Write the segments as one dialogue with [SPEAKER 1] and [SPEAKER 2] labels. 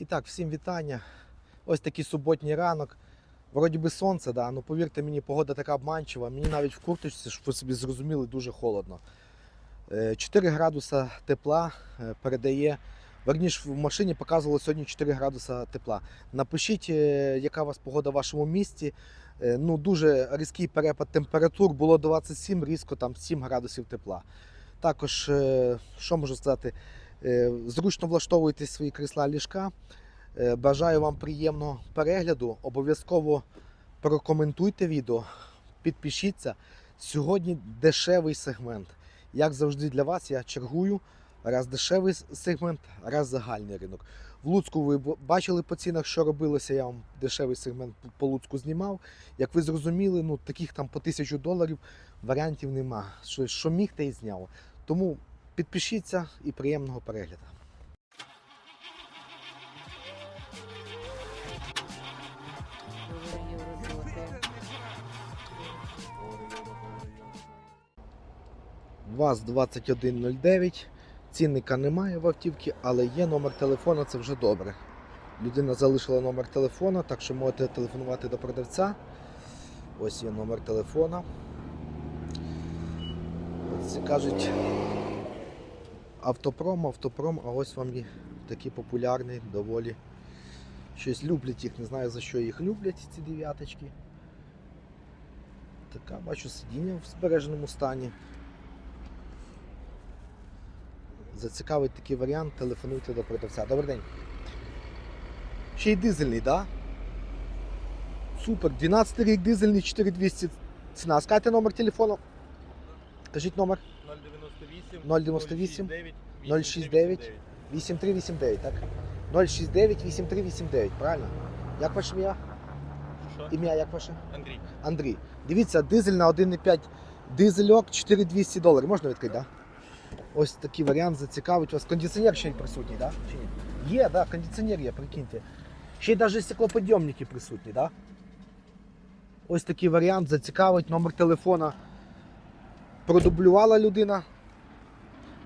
[SPEAKER 1] І так, всім вітання. Ось такий суботній ранок. Вроді би сонце, да, ну повірте мені, погода така обманчива. Мені навіть в курточці, щоб ви собі зрозуміли, дуже холодно. Е, 4 градуса тепла е, передає. Верніше в машині показувало сьогодні 4 градуса тепла. Напишіть, е, яка у вас погода в вашому місті. Е, Ну, дуже різкий перепад температур, було 27, різко там 7 градусів тепла. Також, е, що можу сказати, Е, Зручно влаштовуйте свої крісла ліжка. Е, Бажаю вам приємного перегляду. Обов'язково прокоментуйте відео, підпишіться. Сьогодні дешевий сегмент. Як завжди для вас, я чергую. Раз дешевий сегмент, раз загальний ринок. В Луцьку ви бачили по цінах, що робилося. Я вам дешевий сегмент по- по Луцьку знімав. Як ви зрозуміли, ну таких там по тисячу доларів варіантів нема. Що, що міг, те і зняв. Тому Підпишіться і приємного перегляду. ВАЗ 2109. Цінника немає в автівці, але є номер телефона, це вже добре. Людина залишила номер телефона, так що можете телефонувати до продавця. Ось є номер телефона. Це кажуть автопром, автопром, а ось вам і такий популярний, доволі. Щось люблять їх, не знаю за що їх люблять, ці дев'яточки. Така, бачу, сидіння в збереженому стані. Зацікавить такий варіант, телефонуйте до продавця. Добрий день. Ще й дизельний, так? Да? Супер. 12 рік дизельний, 4200 ціна. Скажете номер телефону? Кажіть номер
[SPEAKER 2] 098
[SPEAKER 1] 098
[SPEAKER 2] 069
[SPEAKER 1] 8389, так? 069 8389, правильно? Як ваше ім'я? Ім'я як ваше?
[SPEAKER 2] Андрій.
[SPEAKER 1] Андрій. Дивіться, дизель на 1,5 дизельок 4200 доларів. Можна відкрити, так? Да? Ось такий варіант зацікавить вас. Кондиціонер ще й присутній, так? Да? Чи ні? Є, так, да, кондиціонер є, прикиньте. Ще й навіть стеклоподйомники присутні, так? Да? Ось такий варіант зацікавить. Номер телефона продублювала людина.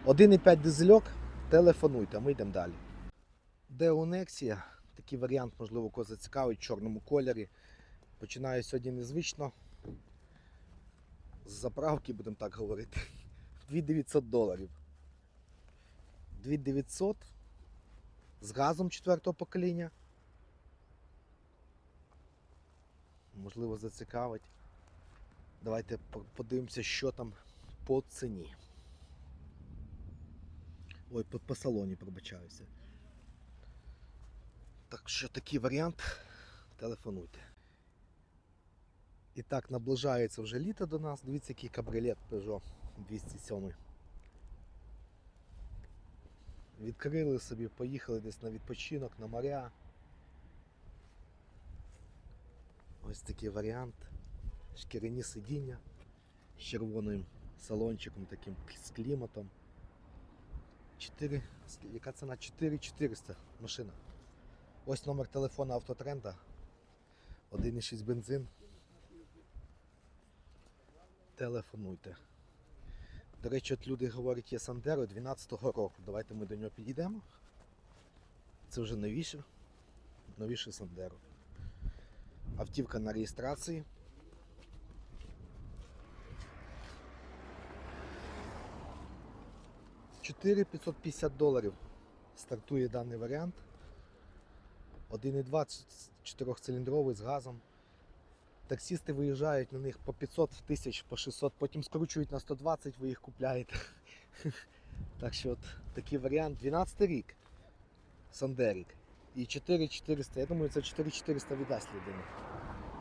[SPEAKER 1] 1,5 дизельок. Телефонуйте, ми йдемо далі. Део Nexia. Такий варіант, можливо, кого зацікавить в чорному кольорі. Починаю сьогодні незвично. З заправки, будемо так говорити. 2900 доларів. 2900 з газом четвертого покоління. Можливо, зацікавить. Давайте подивимося, що там по ціні. Ой, по, по салоні пробачаюся. Так що такий варіант. Телефонуйте. І так, наближається вже літо до нас. Дивіться, який кабрилет Peugeot 207. Відкрили собі, поїхали десь на відпочинок, на моря. Ось такий варіант. Шкіряні сидіння з червоним салончиком, таким з кліматом. 4, яка ціна? 4400 машина. Ось номер телефона автотренда. 1,6 бензин. Телефонуйте. До речі, от люди говорять, є Сандеро 12-го року. Давайте ми до нього підійдемо. Це вже новіше. Новіше Сандеро. Автівка на реєстрації. Чотири 550 доларів стартує даний варіант. 1,2 4-циліндровий з газом. Таксісти виїжджають на них по 500 тисяч, по 600, потім скручують на 120, ви їх купляєте. Так що от такий варіант. 12 рік. Сандерік. І 4400. Я думаю, це 4400 віддасть людина,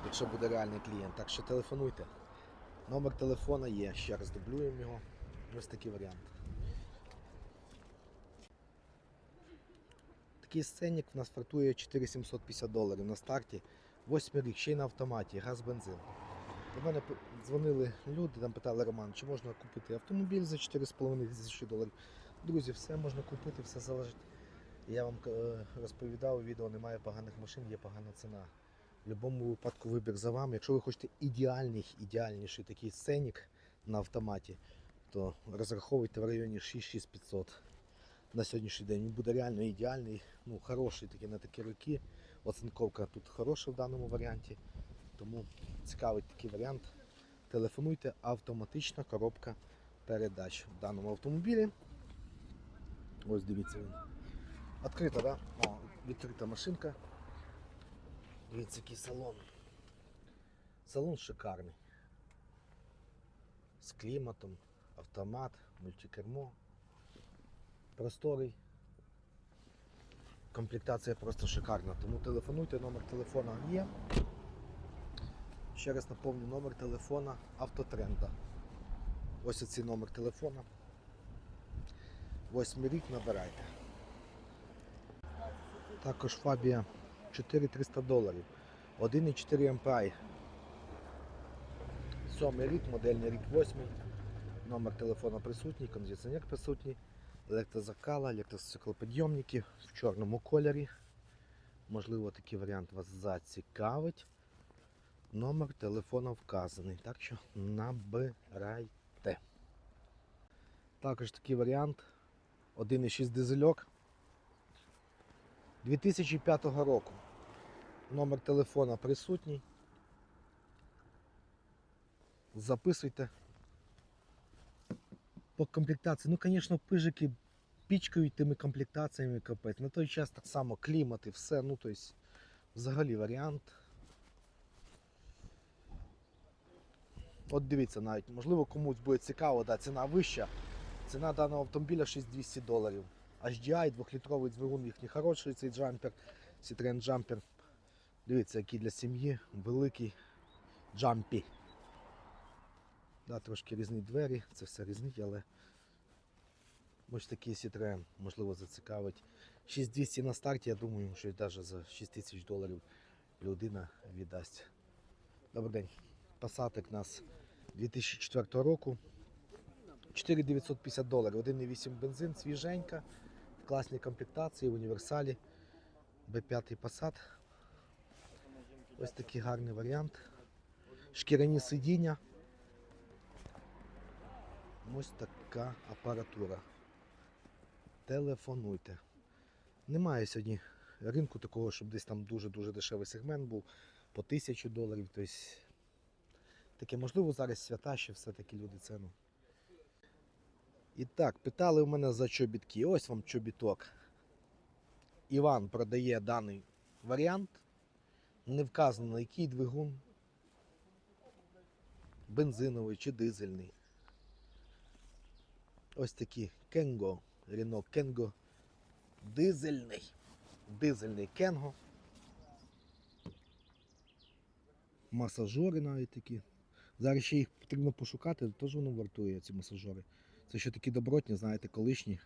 [SPEAKER 1] якщо буде реальний клієнт. Так що телефонуйте. Номер телефона є. Ще раз дублюємо його. Ось такий варіант. Такий сценник в нас вартує 4750 доларів на старті. Восьмий рік, ще й на автоматі, газ бензин. До мене дзвонили люди, там питали Роман, чи можна купити автомобіль за 4,5 тисячі доларів. Друзі, все можна купити, все залежить. Я вам е, розповідав у відео, немає поганих машин, є погана ціна. В будь-якому випадку вибір за вами. Якщо ви хочете ідеальний, ідеальніший такий сценік на автоматі, то розраховуйте в районі 6-6500. На сьогоднішній день. Він буде реально ідеальний, ну, хороший такий на такі роки. Оцинковка тут хороша в даному варіанті. Тому цікавий такий варіант. Телефонуйте, автоматична коробка передач в даному автомобілі. Ось дивіться він. Відкрита, да? О, відкрита машинка. Дивіться, який салон. Салон шикарний. З кліматом, автомат, мультикермо. Просторий. Комплектація просто шикарна. Тому телефонуйте, номер телефона є. Ще раз наповню номер телефона автотренда. Ось оцей номер телефона. Восьмий рік набирайте. Також Фабія 4300 доларів. 1,4 MPI. Сьомий рік, модельний рік восьмий. Номер телефона присутній, кондиціонер присутній, електрозеркала, електростеклопідйомники в чорному кольорі. Можливо, такий варіант вас зацікавить. Номер телефона вказаний, так що набирайте. Також такий варіант 1,6 дизельок 2005 року. Номер телефона присутній. Записуйте. По комплектації. Ну, звісно, пижики пічкають тими комплектаціями капець. На той час так само клімат і все. Ну, тобто, взагалі варіант. От дивіться навіть, можливо, комусь буде цікаво, да, ціна вища. Ціна даного автомобіля 6200 доларів. HDI, двохлітровий двигун їхній хороший, цей джампер, Citroen Jumper. Дивіться, який для сім'ї великий джампі. Да, трошки різні двері, це все різні, але ось такий Citroen, можливо, зацікавить. 6200 на старті, я думаю, що навіть за 6000 доларів людина віддасть. Добрий день. Пасатик у нас 2004 року. 4950 доларів. 1,8 бензин, свіженька, в класній комплектації, в універсалі. B5 Passat. Ось такий гарний варіант. Шкіряні сидіння. Ось така апаратура. Телефонуйте. Немає сьогодні ринку такого, щоб десь там дуже-дуже дешевий сегмент був по 1000 доларів. Тобто таке можливо зараз свята, ще все-таки люди ціну. І так, питали у мене за чобітки. Ось вам чобіток. Іван продає даний варіант. Не вказано, який двигун. Бензиновий чи дизельний. Ось такі Кенго, Renault Кенго. Дизельний. Дизельний Кенго. Масажори навіть такі. Зараз ще їх потрібно пошукати, теж воно вартує ці масажори. Це ще такі добротні, знаєте, колишні.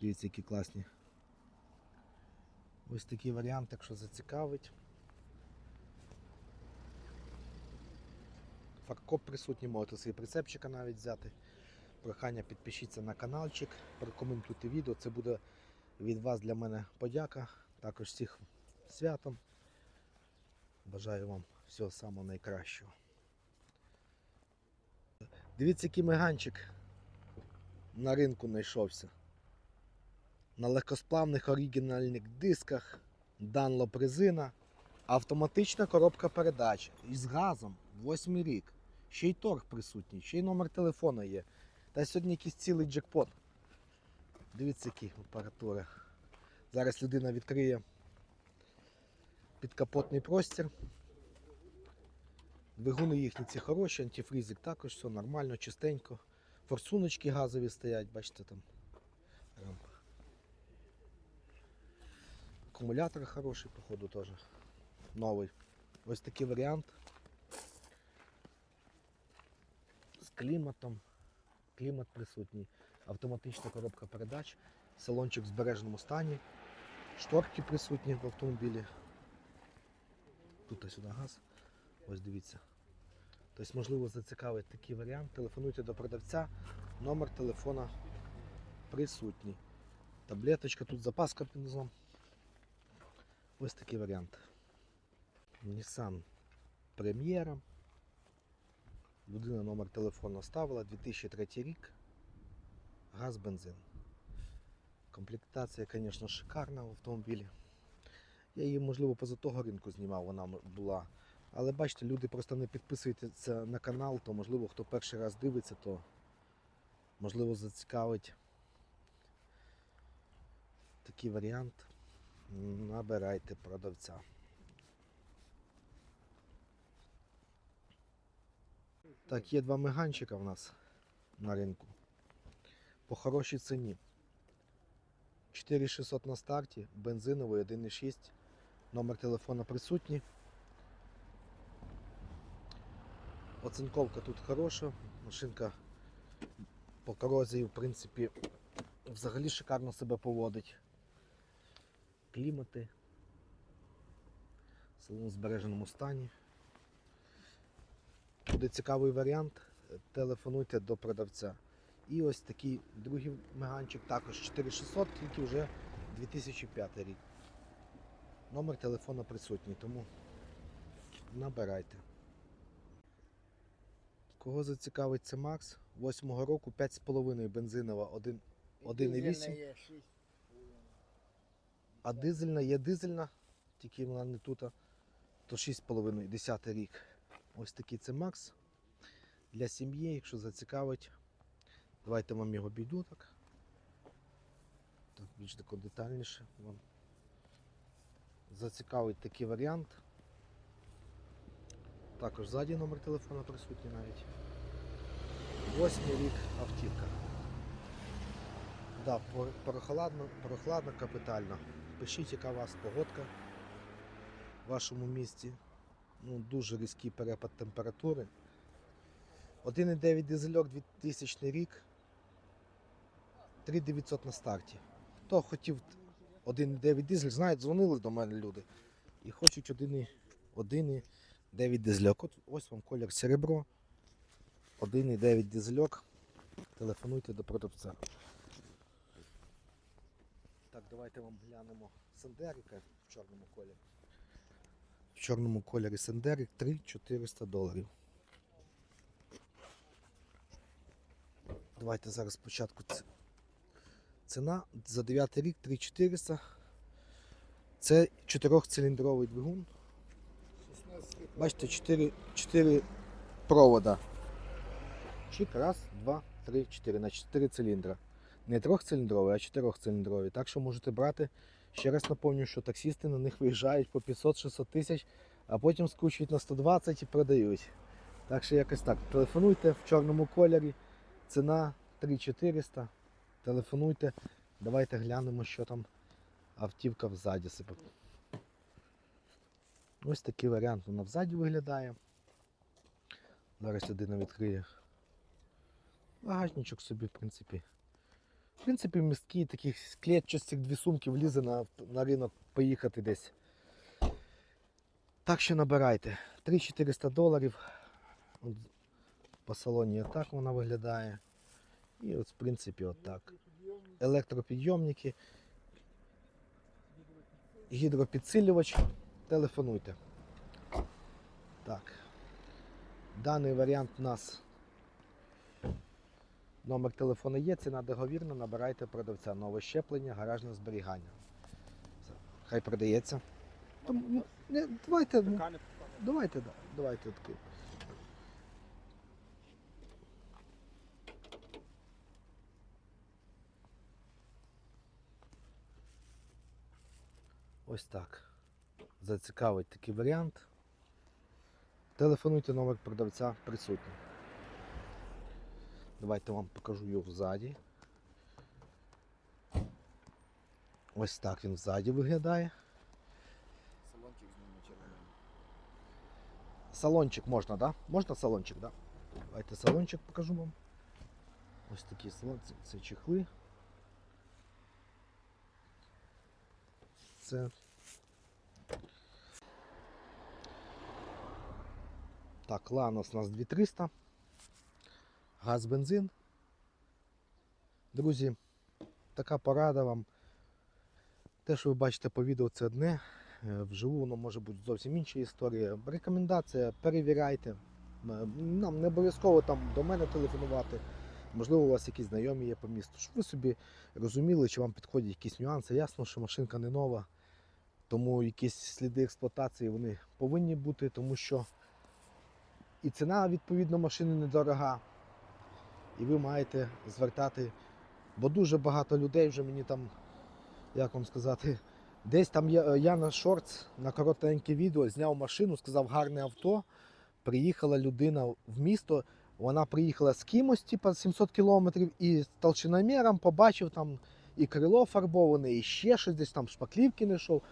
[SPEAKER 1] Дивіться, які класні. Ось такий варіант, якщо зацікавить. Фаркоп присутній, можете свій прицепчика навіть взяти. Прохання підпишіться на каналчик, прокоментуйте відео. Це буде від вас для мене подяка. Також всіх святом. Бажаю вам всього самого найкращого. Дивіться, який меганчик на ринку знайшовся. На легкосплавних оригінальних дисках, Dunlop резина, автоматична коробка передач із газом, 8 рік. Ще й торг присутній, ще й номер телефона є. Та сьогодні якийсь цілий джекпот. Дивіться, які апаратури. Зараз людина відкриє підкапотний простір. Двигуни їхні ці хороші, антифрізик також, все нормально, чистенько. Форсуночки газові стоять, бачите там. Акумулятор хороший, походу, теж. Новий. Ось такий варіант. З кліматом. Клімат присутній. Автоматична коробка передач, салончик в збереженому стані, шторки присутні в автомобілі. Тут ось сюди газ. Ось дивіться. Тобто, можливо, зацікавить такий варіант. Телефонуйте до продавця, номер телефона присутній. Таблеточка, тут запаска під. Ось такий варіант. Nissan Прем'єра. Людина номер телефону ставила, 2003 рік. Газ, бензин. Комплектація, звісно, шикарна в автомобілі. Я її, можливо, поза того ринку знімав, вона була. Але бачите, люди просто не підписуються на канал, то можливо, хто перший раз дивиться, то можливо зацікавить такий варіант. Набирайте продавця. Так, є два меганчика в нас на ринку. По хорошій ціні. 4600 на старті, бензиновий 1,6. Номер телефона присутній. Оцинковка тут хороша. Машинка по корозії, в принципі, взагалі шикарно себе поводить. Клімати. Салон в збереженому стані. Буде цікавий варіант. Телефонуйте до продавця. І ось такий другий меганчик, також 4600, тільки вже 2005 рік. Номер телефона присутній, тому набирайте. Кого зацікавить це Макс? 8 року 5,5 бензинова 1,8. А дизельна є дизельна, тільки вона не тут, то 6,5, 10 рік. Ось такий це Макс. Для сім'ї, якщо зацікавить. Давайте вам його обійду так. Так, більш тако детальніше вам. Зацікавить такий варіант. Також ззаді номер телефона присутній навіть. Восьмий рік автівка. Да, прохладно, прохладно, капітально. Пишіть, яка у вас погодка в вашому місті. Ну, дуже різкий перепад температури. 1,9 дизельок 2000 рік. 3900 на старті. Хто хотів 1,9 дизель, знають, дзвонили до мене люди. І хочуть 1,9 дизельок. От ось вам колір серебро. 1,9 дизельок. Телефонуйте до продавця. Так, давайте вам глянемо Сендерика в чорному кольорі. В чорному кольорі Сендерик 3400 доларів. Давайте зараз спочатку ціна за 9 рік 3400. Це 4-циліндровий двигун. Бачите, 4, 4 провода. Чик, раз, два, три, чотири. На 4 циліндра. Не трьохциліндровий, а чотирьохциліндровий. Так що можете брати. Ще раз напомню, що таксісти на них виїжджають по 500-600 тисяч, а потім скручують на 120 і продають. Так що якось так. Телефонуйте в чорному кольорі. Ціна 3400. Телефонуйте. Давайте глянемо, що там автівка взаді себе. Ось такий варіант вона взаді виглядає. Зараз людина відкриє. Багажничок собі, в принципі. В принципі, місткий таких клетчастих дві сумки влізе на, на ринок поїхати десь. Так що набирайте. 3400 доларів. От по салоні отак вона виглядає. І от, в принципі, отак. Електропідйомники. Гідропідсилювач. Телефонуйте. Так. Даний варіант у нас. Номер телефону є, ціна договірна, набирайте продавця. Нове щеплення, гаражне зберігання. Все. Хай продається. Там, ну, не, давайте, ну, давайте, да, давайте такий. Ось так. Зацікавить такий варіант. Телефонуйте номер продавця присутній. Давайте вам покажу його ззаді. Ось так він ззаді виглядає.
[SPEAKER 3] Салончик з ними червоним.
[SPEAKER 1] Салончик можна, да? Можна салончик, да? Давайте салончик покажу вам. Ось такі салон, це, це чехли. Це. Так, Ланос у нас 2300. Газ, бензин. Друзі, така порада вам. Те, що ви бачите по відео, це одне. Е, Вживу воно може бути зовсім інша історія. Рекомендація, перевіряйте. Нам не обов'язково там до мене телефонувати. Можливо, у вас якісь знайомі є по місту, щоб ви собі розуміли, чи вам підходять якісь нюанси. Ясно, що машинка не нова, тому якісь сліди експлуатації вони повинні бути, тому що і ціна, відповідно, машини недорога. І ви маєте звертати, бо дуже багато людей вже мені там, як вам сказати, десь там я, на шортс, на коротеньке відео зняв машину, сказав гарне авто. Приїхала людина в місто, вона приїхала з кимось, типа 700 кілометрів, і з толщиноміром побачив там і крило фарбоване, і ще щось десь там шпаклівки не йшов.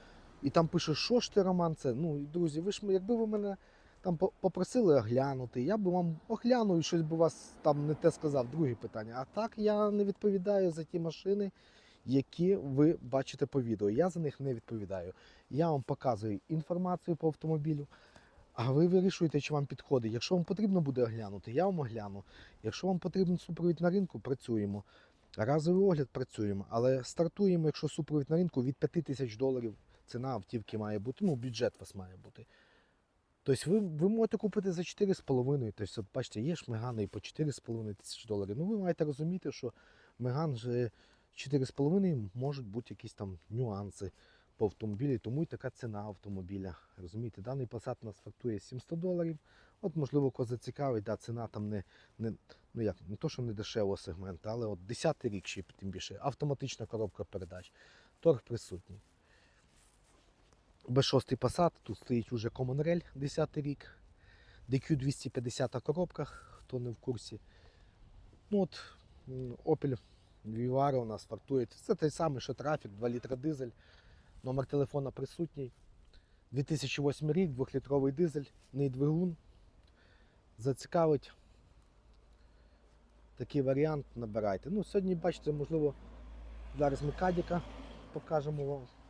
[SPEAKER 1] І там пише, що ж ти, Роман, це. Ну, друзі, ви ж якби ви мене там попросили оглянути, я би вам оглянув щось би вас там не те сказав. Друге питання. А так я не відповідаю за ті машини, які ви бачите по відео. Я за них не відповідаю. Я вам показую інформацію по автомобілю. А ви вирішуєте, чи вам підходить. Якщо вам потрібно буде оглянути, я вам огляну. Якщо вам потрібен супровід на ринку, працюємо. Разовий огляд працюємо, але стартуємо, якщо супровід на ринку від 5 тисяч доларів ціна автівки має бути, ну бюджет у вас має бути. Тобто ви, ви можете купити за 4,5. Тобто, бачите, є ж мегани і по 4,5 тисячі доларів. Ну ви маєте розуміти, що меган вже 4,5 можуть бути якісь там нюанси по автомобілі, тому і така ціна автомобіля. Розумієте, даний Passat нас фактує 700 доларів. От, можливо, кого зацікавить, да, ціна там не, не, ну як, не то, що не дешевого сегменту, але от 10 рік ще тим більше. Автоматична коробка передач. Торг присутній. B6 Passat, тут стоїть уже Rail 10 рік. DQ 250 коробка, хто не в курсі. Ну от Opel Vivaro у нас вартує. Це той самий, що трафік, 2 літра дизель. Номер телефона присутній. 2008 рік, 2-літровий дизель, не двигун. Зацікавить. Такий варіант набирайте. Ну, сьогодні, бачите, можливо, зараз ми кадіка покажемо вам.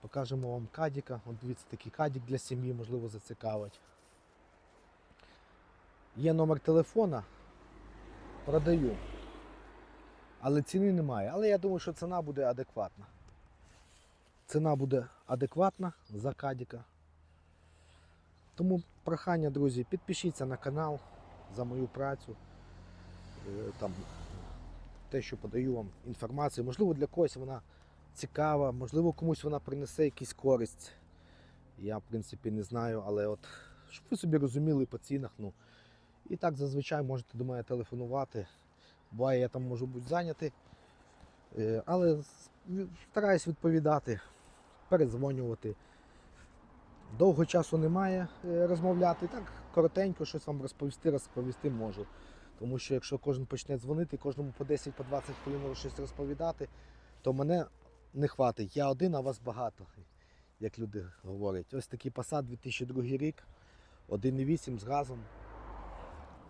[SPEAKER 1] Покажемо вам кадіка. От дивіться, такий кадік для сім'ї, можливо, зацікавить. Є номер телефона. Продаю. Але ціни немає. Але я думаю, що ціна буде адекватна. Ціна буде адекватна за кадіка. Тому прохання, друзі, підпишіться на канал за мою працю. Е, Там, те, що подаю вам інформацію. Можливо, для когось вона цікава, можливо, комусь вона принесе якусь користь. Я, в принципі, не знаю, але от, щоб ви собі розуміли по цінах. Ну, і так зазвичай можете до мене телефонувати. Буває, я там можу бути зайнятий. Е, Але стараюсь відповідати, передзвонювати. Довго часу немає е, розмовляти. Так коротенько щось вам розповісти, розповісти можу. Тому що якщо кожен почне дзвонити, кожному по 10-20 по 20 хвилин щось розповідати, то мене не хватить. Я один, а вас багато, як люди говорять. Ось такий Passat 2002 рік, 1.8 з газом,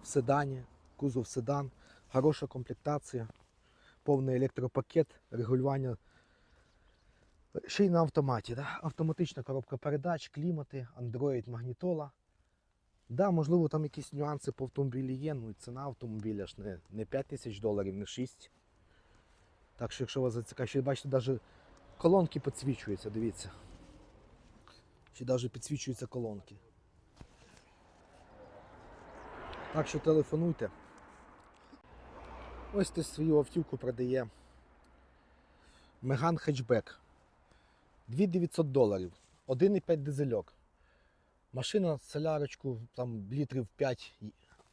[SPEAKER 1] в седані, кузов седан, хороша комплектація, повний електропакет, регулювання. Ще й на автоматі. Да? Автоматична коробка передач, клімати, Android, магнітола. Да, можливо, там якісь нюанси по автомобілі є, ну і ціна автомобіля ж не, не 5 тисяч доларів, не 6. Так що, якщо вас зацікавить, бачите, навіть колонки підсвічуються, дивіться. Ще навіть підсвічуються колонки. Так що телефонуйте. Ось ти свою автівку продає. Меган хетчбек. 2900 доларів. 1,5 дизельок. Машина солярочку там літрів 5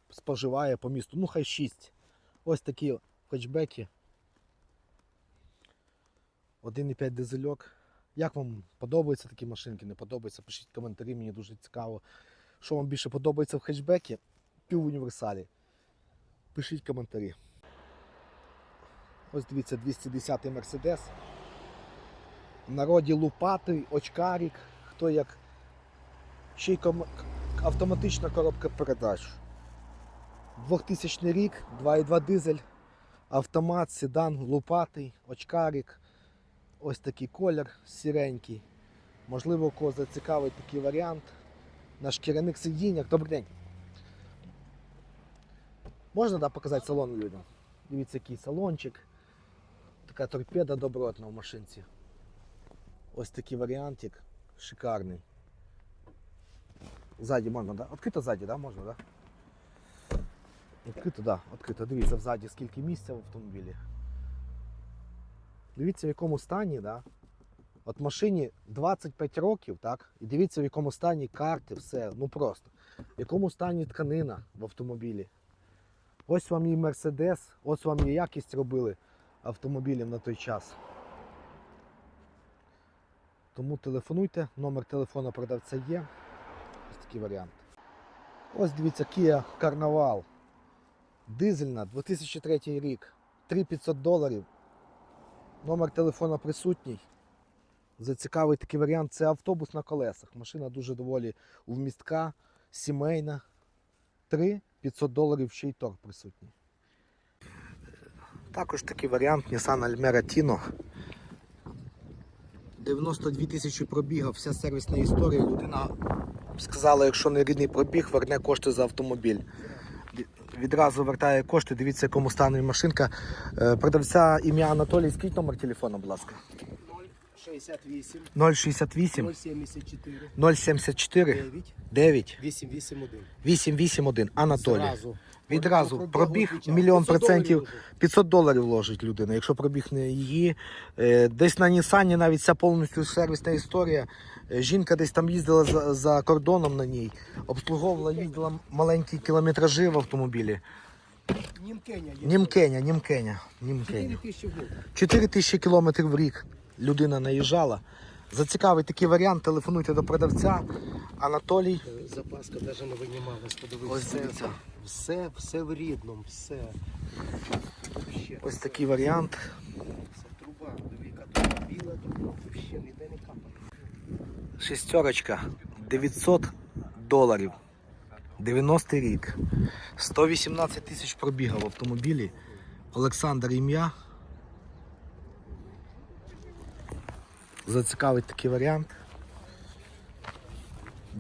[SPEAKER 1] споживає по місту. Ну хай 6. Ось такі хетчбеки. 1,5 дизельок. Як вам подобаються такі машинки, не подобаються? Пишіть коментарі, мені дуже цікаво. Що вам більше подобається в хетчбекі? Пів універсалі. Пишіть коментарі. Ось дивіться, 210 Мерседес. В народі лупатий, очкарік, хто як. Ще й ком... автоматична коробка передач. 2000 рік, 2,2 дизель, автомат, седан, лупатий, очкарік. Ось такий колір сіренький. Можливо, кого зацікавить такий варіант. На шкіряних сидіннях. Добрий день. Можна да, показати салон людям? Дивіться, який салончик. Така торпеда добротна в машинці. Ось такий варіантик. Шикарний. Ззаді можна, да? Відкрито ззаді, да? Можна, да? Так, да, відкрито. Дивіться взаді, скільки місця в автомобілі. Дивіться, в якому стані, да? От машині 25 років, так? І дивіться, в якому стані карти, все, ну просто. В якому стані тканина в автомобілі. Ось вам і Мерседес, ось вам і якість робили автомобілів на той час. Тому телефонуйте, номер телефону продавця є. Ось такий варіант. Ось дивіться, Kia Carnival. Дизельна, 2003 рік. 3500 доларів. Номер телефона присутній. Зацікавий такий варіант. Це автобус на колесах. Машина дуже доволі вмістка, сімейна. 3 500 доларів ще й торг присутній. Також такий варіант Nissan Almera Tino. 92 тисячі пробігав, вся сервісна історія. Людина сказала, якщо не рідний пробіг, верне кошти за автомобіль. Ві- Відразу вертає кошти, дивіться, якому стані машинка. Е, Продавця ім'я Анатолій, скільки номер телефону, будь ласка.
[SPEAKER 3] 068
[SPEAKER 1] 068
[SPEAKER 3] 074
[SPEAKER 1] 074
[SPEAKER 3] 9
[SPEAKER 1] 9
[SPEAKER 3] 881.
[SPEAKER 1] 881 Анатолій.
[SPEAKER 3] Зразу.
[SPEAKER 1] Відразу
[SPEAKER 3] Пробіг
[SPEAKER 1] пробіг мільйон процентів.
[SPEAKER 3] доларів вже.
[SPEAKER 1] 500 доларів вложить людина, якщо пробіг не її. Е, Десь на Нісані навіть ця повністю сервісна історія. Е, Жінка десь там їздила за, за кордоном на ній, обслуговувала, їздила маленькі кілометражі в автомобілі.
[SPEAKER 3] Німкеня.
[SPEAKER 1] Німкеня, Німкеня,
[SPEAKER 3] 4
[SPEAKER 1] Німкеня.
[SPEAKER 3] тисячі
[SPEAKER 1] 4 тисячі кілометрів в рік людина наїжджала. Зацікавий такий варіант, телефонуйте до продавця. Анатолій.
[SPEAKER 3] Е, Запаска навіть не винімалась, подивись.
[SPEAKER 1] Ось
[SPEAKER 3] все, все, все в рідному, все. Вообще,
[SPEAKER 1] Ось такий варіант.
[SPEAKER 3] Це труба, диви, яка труба, біла труба, вообще ніде не капає.
[SPEAKER 1] Шестерочка 900 доларів. 90 рік. 118 тисяч пробігав в автомобілі. Олександр ім'я. Зацікавить такий варіант.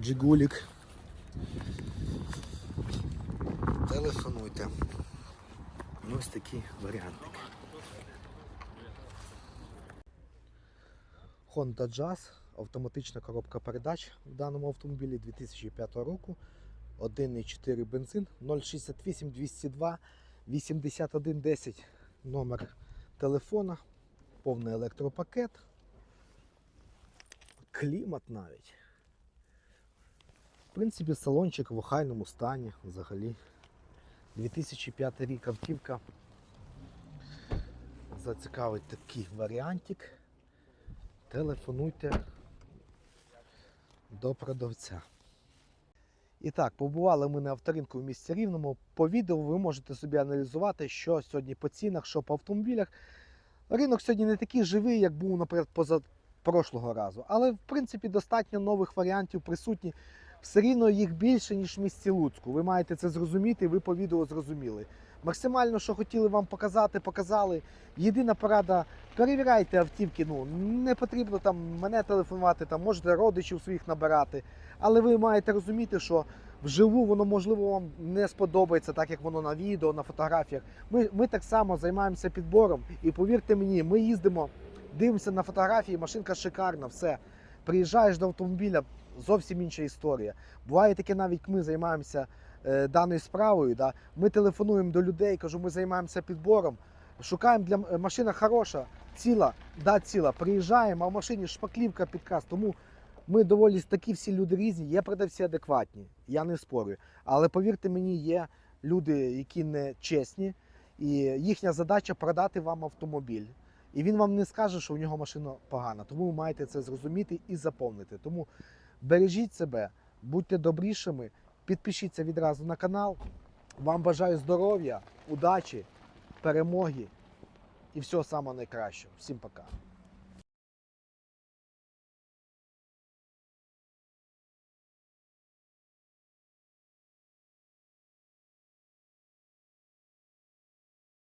[SPEAKER 1] Джигулік. Телефонуйте. Ось такий варіантик. Honda Jazz, автоматична коробка передач в даному автомобілі 2005 року. 1,4 бензин 068 202 81 10 номер телефона, повний електропакет, клімат навіть. В принципі, салончик в охайному стані взагалі. 2005 рік автівка. Зацікавить такий варіантик телефонуйте до продавця. І так, побували ми на авторинку в місті Рівному. По відео ви можете собі аналізувати, що сьогодні по цінах, що по автомобілях. Ринок сьогодні не такий живий, як був, наприклад, поза прошлого разу. Але, в принципі, достатньо нових варіантів присутні. Все рівно їх більше, ніж в місті Луцьку. Ви маєте це зрозуміти, ви по відео зрозуміли. Максимально, що хотіли вам показати, показали. Єдина порада перевіряйте автівки. Ну не потрібно там мене телефонувати, там можете родичів своїх набирати. Але ви маєте розуміти, що вживу воно можливо вам не сподобається, так як воно на відео, на фотографіях. Ми, ми так само займаємося підбором, і повірте мені, ми їздимо, дивимося на фотографії, машинка шикарна, все. Приїжджаєш до автомобіля, зовсім інша історія. Буває таке, навіть ми займаємося даною справою. Да? Ми телефонуємо до людей, кажу, ми займаємося підбором. Шукаємо для машина хороша, ціла, да, ціла. Приїжджаємо, а в машині шпаклівка підказ. Тому ми доволі такі всі люди різні. Є продавці адекватні, я не спорю. Але повірте мені, є люди, які не чесні, і їхня задача продати вам автомобіль. І він вам не скаже, що у нього машина погана. Тому ви маєте це зрозуміти і заповнити. Тому бережіть себе, будьте добрішими, підпишіться відразу на канал. Вам бажаю здоров'я, удачі, перемоги і всього самого найкращого. Всім пока.